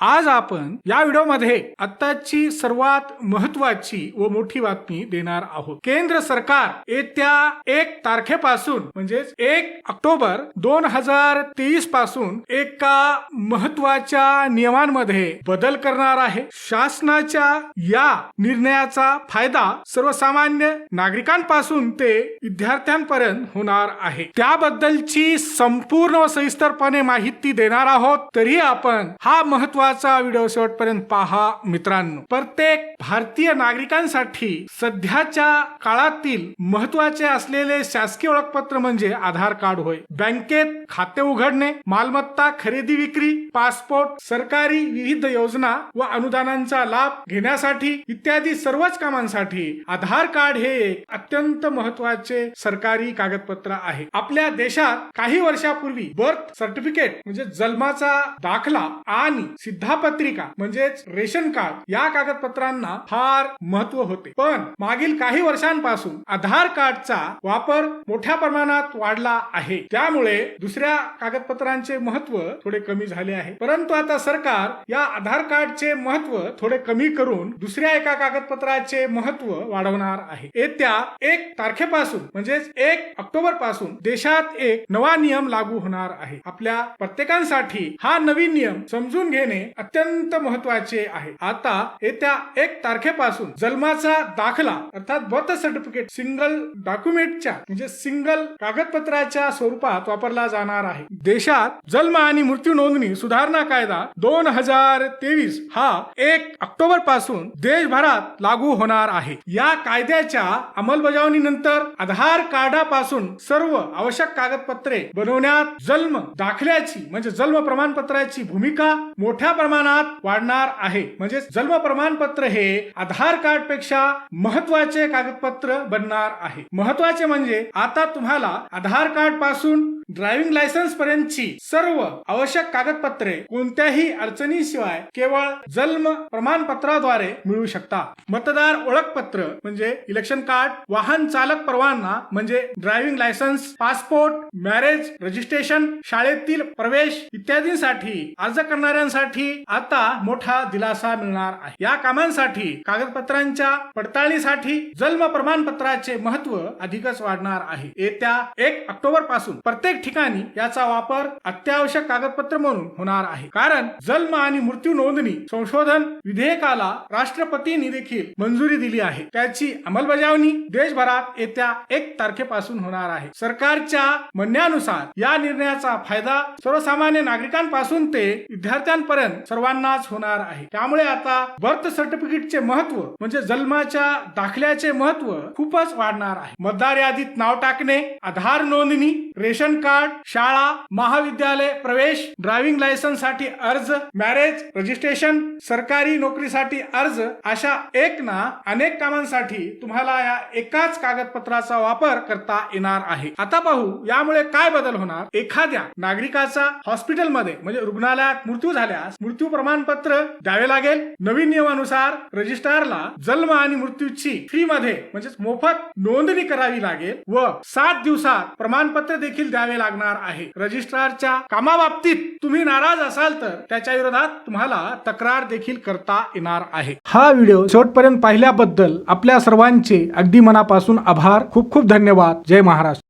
आज आपण या व्हिडिओमध्ये आत्ताची सर्वात महत्वाची व मोठी बातमी देणार आहोत. केंद्र सरकार येत्या एक तारखेपासून म्हणजेच एक ऑक्टोबर दोन हजार तेवीसपासून एका महत्त्वाच्या नियमांमध्ये बदल करणार आहे. शासनाच्या या निर्णयाचा फायदा सर्वसामान्य नागरिकांपासून ते विद्यार्थ्यांपर्यंत होणार आहे. त्याबद्दलची संपूर्ण व सविस्तरपणे माहिती देणार आहोत. तरी आपण हा महत्त्वाचा व्हिडिओ शेवटपर्यंत पहा मित्रांनो. प्रत्येक भारतीय नागरिकांसाठी सध्याच्या काळातील महत्त्वाचे असलेले शासकीय ओळखपत्र म्हणजे आधार कार्ड होय. बँकेत खाते उघडणे मालमत्ता खरेदी विक्री पासपोर्ट सरकारी विविध योजना व अनुदानांचा लाभ घेण्यासाठी इत्यादी सर्वच कामांसाठी आधार कार्ड हे एक अत्यंत महत्त्वाचे सरकारी कागदपत्र आहे. आपल्या देशात काही वर्षापूर्वी बर्थ सर्टिफिकेट म्हणजे जन्माचा दाखला आणि सिद्धापत्रिका म्हणजेच रेशन कार्ड या कागदपत्रांना फार महत्त्व होते. पण मागील काही वर्षांपासून आधार कार्डचा वापर मोठ्या प्रमाणात वाढला आहे. त्यामुळे दुसऱ्या कागदपत्रांचे महत्त्व थोडे कमी झाले आहे. परंतु आता सरकार या आधार कार्डचे महत्त्व थोडे कमी करून दुसऱ्या एका कागदपत्राचे महत्त्व वाढवणार आहे. येत्या एक तारखेपासून म्हणजेच एक ऑक्टोबरपासून देशात एक नवा नियम लागू होणार आहे. आपल्या प्रत्येकांसाठी हा नवीन नियम समजून घेणे अत्यंत महत्त्वाचे आहे. आता येत्या एक तारखेपासून जन्माचा दाखला अर्थात बर्थ सर्टिफिकेट सिंगल डॉक्युमेंटच्या म्हणजे सिंगल कागदपत्राच्या स्वरूपात वापरला जाणार आहे. देशात जन्म आणि मृत्यू नोंदणी सुधारणा कायदा दोन हजार तेवीस हा एक ऑक्टोबरपासून देशभरात लागू होणार आहे. या कायद्याच्या अंमलबजावणीनंतर आधार कार्डापासून सर्व आवश्यक कागदपत्रे बनवण्यात जन्म दाखल्याची म्हणजे जन्म प्रमाणपत्राची भूमिका मोठ्या प्रमाणात वाढणार आहे. म्हणजे जन्म प्रमाणपत्र हे आधार कार्डपेक्षा महत्त्वाचे कागदपत्र बनणार आहे. महत्त्वाचे म्हणजे आता तुम्हाला आधार कार्डपासून ड्रायव्हिंग लायसन्स पर्यंतची सर्व आवश्यक कागदपत्रे कोणत्याही अडचणीशिवाय केवळ जन्म प्रमाणपत्राद्वारे मिळू शकता. मतदार ओळखपत्र म्हणजे इलेक्शन कार्ड वाहन चालक परवाना म्हणजे driving licence passport marriage registration शाळेतील प्रवेश इत्यादींसाठी अर्ज करणाऱ्यांसाठी आता मोठा दिलासा मिळणार आहे. या कामांसाठी कागदपत्रांच्या पडताळणीसाठी जन्म प्रमाणपत्राचे महत्त्व अधिकच वाढणार आहे. येत्या एक ऑक्टोबरपासून प्रत्येक ठिकाणी याचा वापर अत्यावश्यक कागदपत्र म्हणून होणार आहे. कारण जन्म आणि मृत्यू नोंदणी संशोधन विधेयकाला राष्ट्रपतींनी देखील मंजुरी दिली आहे. त्याची अंमलबजावणी देशभरात येत्या एक तारखेपासून होणार आहे. सरकारच्या म्हणण्यानुसार या निर्णयाचा फायदा सर्वसामान्य नागरिकांपासून ते विद्यार्थ्यांपर्यंत सर्वांनाच होणार आहे. त्यामुळे आता बर्थ सर्टिफिकेटचे महत्त्व म्हणजे जन्माच्या दाखल्याचे महत्त्व खूपच वाढणार आहे. मतदार यादीत नाव टाकणे आधार नोंदणी रेशन कार्ड शाळा महाविद्यालय प्रवेश ड्रायव्हिंग लायसन्ससाठी अर्ज मॅरेज रजिस्ट्रेशन सरकारी नोकरीसाठी अर्ज अशा एक ना अनेक कामांसाठी तुम्हाला या एकाच कागदपत्राचा वापर करता येणार आहे. आता पाहू यामुळे काय बदल होणार? एखाद्या नागरिकाचा हॉस्पिटलमध्ये म्हणजे रुग्णालयात मृत्यू झाल्यास मृत्यू प्रमाणपत्र द्यावे लागेल. नवीन नियमानुसार रजिस्ट्रारला जन्म आणि मृत्यूची फ्री मध्ये म्हणजे मोफत नोंदणी करावी लागेल व सात दिवसात प्रमाणपत्र देखील द्यावे लागणार आहे. रजिस्ट्रारच्या कामाबाबतीत तुम्ही नाराज असाल तर त्याच्या विरोधात तुम्हाला तक्रार देखील करता येणार आहे. हा व्हिडिओ शेवटपर्यंत पाहिल्याबद्दल आपल्या सर्वांचे अगदी मनापासून आभार. खूप खूप धन्यवाद. जय महाराष्ट्र.